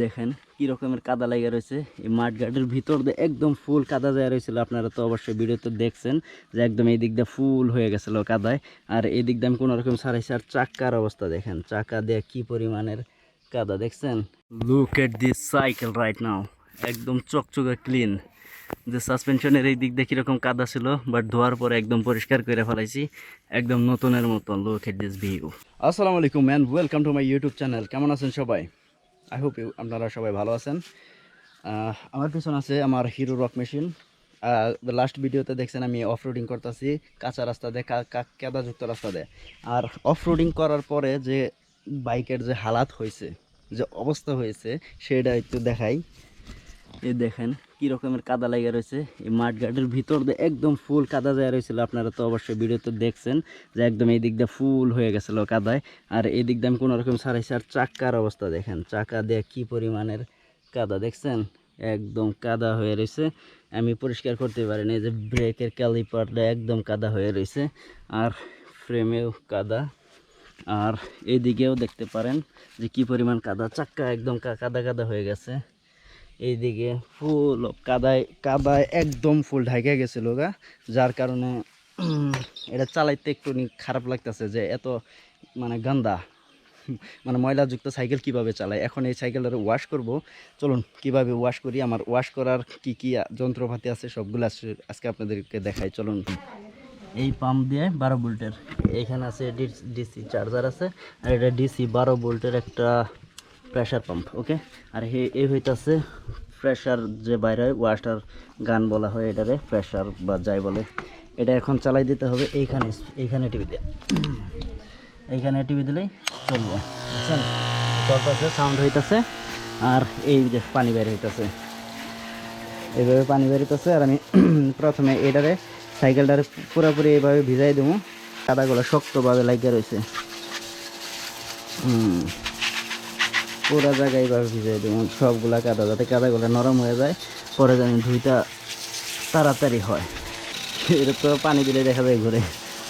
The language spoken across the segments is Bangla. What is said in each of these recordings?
দেখেন কি রকমের কাদা লেগে রয়েছে। এই মাঠ ঘাটের ভিতর দিয়ে একদম ফুল কাদা যায় রয়েছিল। আপনারা তো অবশ্যই ভিডিওতে দেখছেন যে একদম এই দিক দিয়ে ফুল হয়ে গেছিল কাদায়। আর এই দিক দিয়ে আমি কোনো রকম সারাইছি আর চাক্কার অবস্থা দেখেন। চাকা দিয়ে কি পরিমাণের কাদা দেখছেন? Look at this cycle right now একদম চকচকে ক্লিন যে সাসপেনশনের এই দিক দিয়ে কীরকম কাদা ছিল বাট ধোয়ার পরে একদম পরিষ্কার করে ফেলাইছি। একদম নতুনের মতন। লুক এট দিস ভিউ আসসালামু আলাইকুম man welcome to my YouTube channel কেমন আছেন সবাই? আই হোপ আপনারা সবাই ভালো আছেন। আমার পিছনে আছে আমার হিরো রক মেশিন। লাস্ট ভিডিওতে দেখছেন আমি অফ রোডিং করতেছি, কাঁচা রাস্তা দিয়ে, কা- কা- রাস্তা দিয়ে। আর অফ রোডিং করার পরে যে বাইকের যে হালাত হয়েছে, যে অবস্থা হয়েছে, সেটা একটু দেখাই। এই দেখেন কি রকমের কাদা লেগে রয়েছে? এই মাঠ ঘাটের ভিতর দিয়ে একদম ফুল কাদা যায় রয়েছিল। আপনারা তো অবশ্যই ভিডিওতে দেখছেন যে একদম এই দিক দিয়ে ফুল হয়ে গেছিল কাদায়। আর এই দিক দিয়ে আমি কোনো রকম সারাইছি আর চাকার অবস্থা দেখেন, চাকা দিয়ে কি পরিমাণের কাদা দেখছেন? একদম কাদা হয়ে রয়েছে। আমি পরিষ্কার করতে পারিনি যে ব্রেকের ক্যালিপারটা একদম কাদা হয়ে রয়েছে। আর ফ্রেমেও কাদা। আর এদিকেও দেখতে পারেন যে কি পরিমাণ কাদা। চাক্কা একদম কাদা কাদা হয়ে গেছে। এইদিকে ফুল কাদায় কাদায় একদম ফুল ঢাকে গেছিল গা। যার কারণে এটা চালাইতে একটু খারাপ লাগতেছে যে এত মানে গান্দা। মানে ময়লাযুক্ত সাইকেল কীভাবে চালায়? এখন এই সাইকেলটা ওয়াশ করব। চলুন, কীভাবে ওয়াশ করি? আমার ওয়াশ করার কি কি যন্ত্রপাতি আছে সবগুলো আজকে- আপনাদেরকে দেখাই। চলুন। এই পাম্প দিয়ে বারো ভোল্টের, এখানে আছে ডিসি চার্জার আছে। আর এটা ডিসি বারো ভোল্টের একটা প্রেশার পাম্প ওকে আর হে এই হইতাছে প্রেশার যে বাইরে হয় ওয়াটার গান বলা হয় এটারে প্রেশার বা যাই বলে। এটা এখন চালাই দিতে হবে এইখানে এইখানে টিভি দিয়ে এইখানে টিভি দিলেই চলবে। বুঝছেন? চলতেছে সাউন্ড হইতেছে, আর এই যে পানি বের হইতেছে। এইভাবে পানি বেরোতেছে আর আমি প্রথমে এটারে সাইকেলটারে পুরোপুরি এইভাবে ভিজাই দেবো। কাদাগুলো শক্তভাবে লাগিয়ে রয়েছে। হুম। পুরো জায়গায় এইভাবে ভিজাই দেবো, সবগুলা কাদা, যাতে কাদাগুলো নরম হয়ে যায়, পরে যেন ধুইটা তাড়াতাড়ি হয়। এটা তো পানি দিলে দেখা যায় ঘুরে।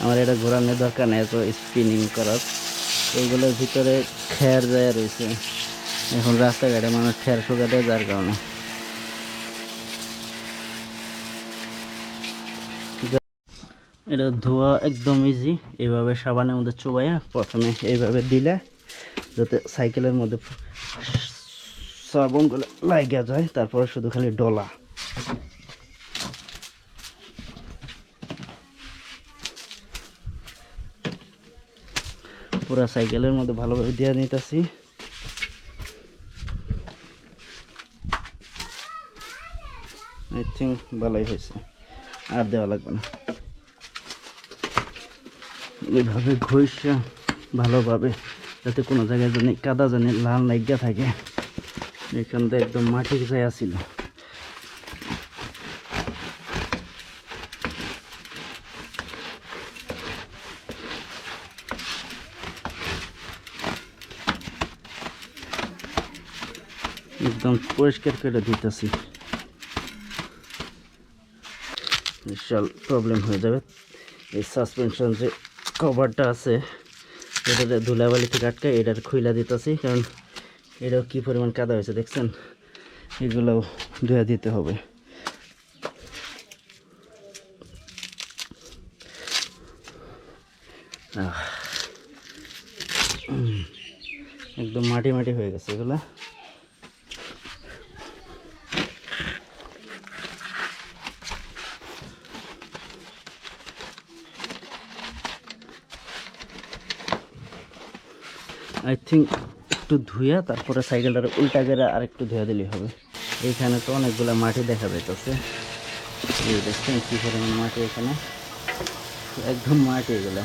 আমার এটা ঘোরানোর দরকার নেই, এত স্পিনিং করার। এইগুলোর ভিতরে খের যায় রয়েছে। এখন রাস্তাঘাটে মানুষ খের শুকাতে যার কারণে। এটা ধোয়া একদম ইজি এইভাবে সাবানের মধ্যে চুবাইয়া প্রথমে এইভাবে দিলে, যাতে সাইকেলের মধ্যে সাবনগুলো লাগিয়ে যায়, তারপরে শুধু খালি ডলা। পুরা সাইকেলের মধ্যে ভালোভাবে দিয়ে নিতেছি। আই থিঙ্ক ভালোই হয়েছে, আর দেওয়া লাগবে না। এইভাবে ঘষা ভালোভাবে, যাতে কোনো জায়গায় জানি কাদা জানি লাল লাগিয়া থাকে। এখান থেকে একদম মাটি যাই আসছিল। একদম পরিষ্কার করে দিতেছি। বিশাল প্রবলেম হয়ে যাবে। এই সাসপেনশন যে কভারটা আছে, এটাতে ধুলাবালি থেকে আটকায় এটার খুইলা দিতেছি, কারণ এটাও কী পরিমাণ কাদা হয়েছে দেখছেন? এগুলোও ধুয়ে দিতে হবে। একদম মাটি মাটি হয়ে গেছে এগুলা। আই থিঙ্ক একটু ধুইয়া তারপরে সাইকেলটার উল্টা করে আর একটু ধুয়ে দিলেই হবে। এইখানে তো অনেকগুলো মাটি দেখা যাইতেছে। দেখছেন কী পরিমাণ মাটি এখানে। একদম মাটি এগুলো।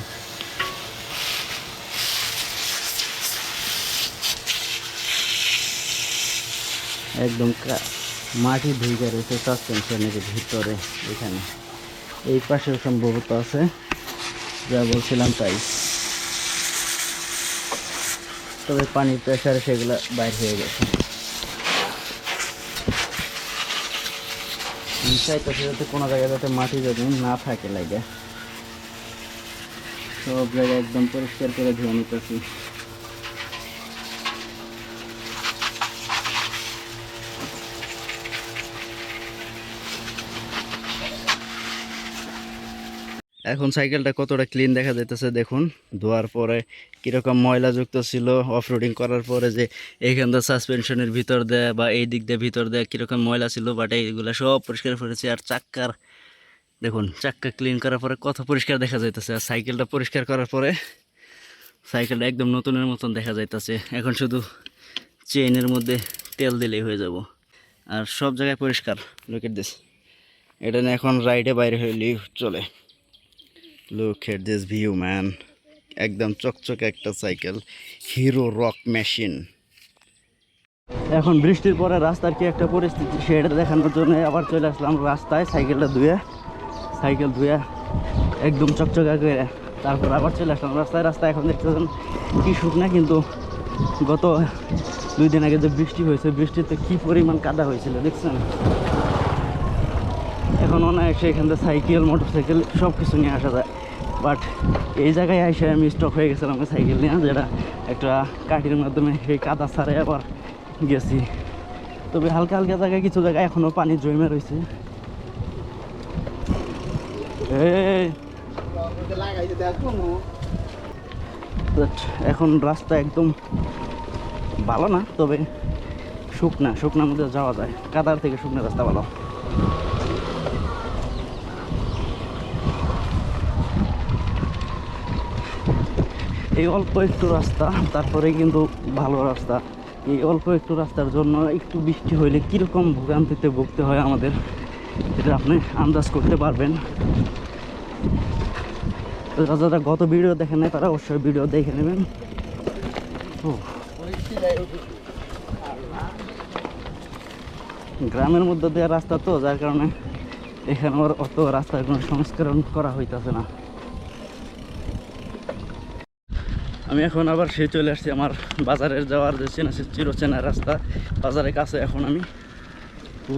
একদম মাটি ধুইকা রয়েছে সাসপেনশনের ভিতরে এখানে। এই পাশেও সম্ভবত আছে। যা বলছিলাম তাই। তবে পানির প্রেশারে সেগুলো বাইর হয়ে গেছে। আমি তো যাতে কোনো জায়গায় যাতে মাটি যদি না থাকে লাগে। সব জায়গায় একদম পরিষ্কার করে ধুয়ে নিতেছি। এখন সাইকেলটা কতটা ক্লিন দেখা যাইতেছে দেখুন। ধোয়ার পরে কীরকম ময়লাযুক্ত ছিল অফরোডিং করার পরে যে এইখান দিয়ে সাসপেনশনের ভিতর দেয় বা এই দিক দিয়ে ভিতর দেয় কীরকম ময়লা ছিল বাট এইগুলো সব পরিষ্কার করেছে আর চাক্কার, দেখুন, চাক্কা ক্লিন করার পরে কত পরিষ্কার দেখা যাইতেছে। আর সাইকেলটা পরিষ্কার করার পরে সাইকেলটা একদম নতুনের মতন দেখা যাইতেছে। এখন শুধু চেইনের মধ্যে তেল দিলেই হয়ে যাব। আর সব জায়গায় পরিষ্কার। লোকের দিস এটা এখন রাইডে বাইরে হইলেই চলে। Look at this view man একদম চকচকে একটা সাইকেল হিরো রক মেশিন এখন বৃষ্টির পরে রাস্তার কি একটা পরিস্থিতি? সেটা দেখানোর জন্য আবার চলে আসলাম রাস্তায় সাইকেলটা ধুয়ে সাইকেল ধুয়ে একদম চকচকা করে তারপর আবার চলে আসলাম রাস্তায়। রাস্তায় এখন দেখতেছেন কি শুকনা, কিন্তু গত দুই দিন আগে যে বৃষ্টি হয়েছে, বৃষ্টিতে কি পরিমাণ কাদা হয়েছিল, দেখছেন? এখন অনায়াসে এখান থেকে সাইকেল মোটর সাইকেল সব কিছু নিয়ে আসা যায়। বাট এই জায়গায় এসে আমি স্টক হয়ে গেছিলাম সাইকেল নিয়ে, যেটা একটা কাঠির মাধ্যমে সেই কাদা ছাড়ে আবার গেছি। তবে হালকা হালকা জায়গায় কিছু জায়গায় এখনও পানি জমে রয়েছে। এখন রাস্তা একদম ভালো না, তবে শুকনা, শুকনার মধ্যে যাওয়া যায়। কাদার থেকে শুকনা রাস্তা ভালো। এই অল্প একটু রাস্তা, তারপরে কিন্তু ভালো রাস্তা। এই অল্প একটু রাস্তার জন্য একটু বৃষ্টি হইলে কীরকম ভোগান্তিতে ভুগতে হয় আমাদের এটা আপনি আন্দাজ করতে পারবেন। যারা গত ভিডিও দেখেন নাই, তারা অবশ্যই ভিডিও দেখে নেবেন। গ্রামের মধ্যে দেওয়া রাস্তা তো, যার কারণে এখানে অত রাস্তার কোনো সংস্করণ করা হইতেছে না। আমি এখন আবার সে চলে আসছি আমার বাজারের যাওয়ার যে চেনা সে চিরচেনা রাস্তা। বাজারের কাছে এখন আমি ও,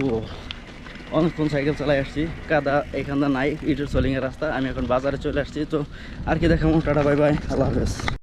অনেকক্ষণ সাইকেল চালাই আসছি। কাদা এখানটা নাই, ইটের চলিংয়ের রাস্তা। আমি এখন বাজারে চলে আসছি। তো আর কি দেখাবো, টাটা বাই বাই আল্লাহ হাফেজ।